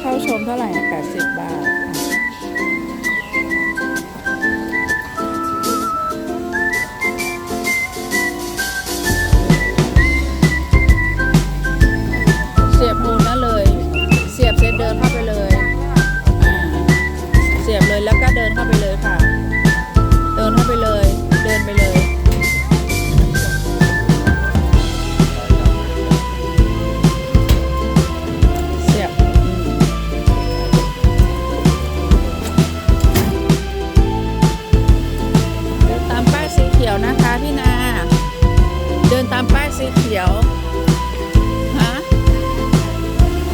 เข้าชมเท่าไหร่แปดสิบบาท สีเขียวฮะ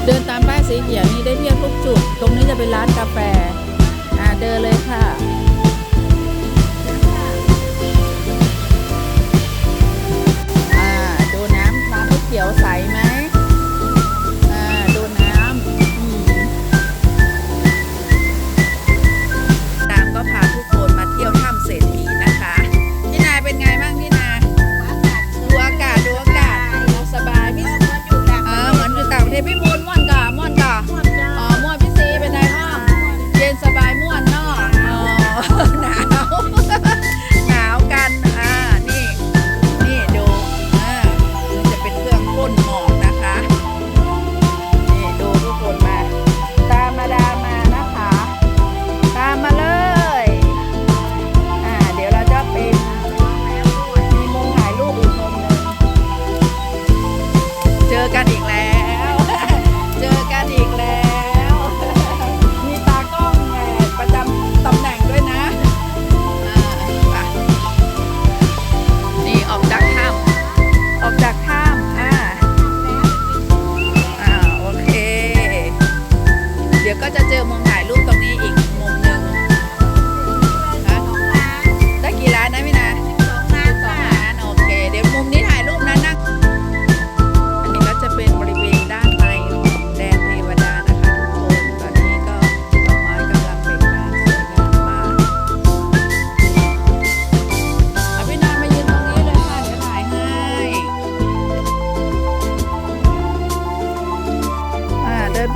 เดินตามป้ายสีเขียวนี้ได้เที่ยงทุกจุด ตรงนี้จะเป็นร้านกาแฟ อ่าเดินเลยค่ะ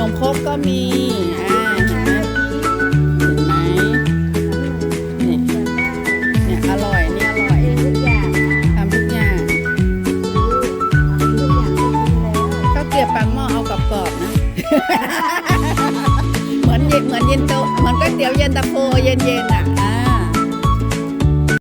นมครกก็มีอ่าเห็นไหมเห็นไหมนี่เนี่ยอร่อยนี่อร่อยทำทุกอย่างข้าวเกรียบปากหม้อเอากรอบๆนะ เหมือนเย็นเหมือนเย็นโตเหมือนก๋วยเตี๋ยวเย็นตะโฟเย็นเย็นอะ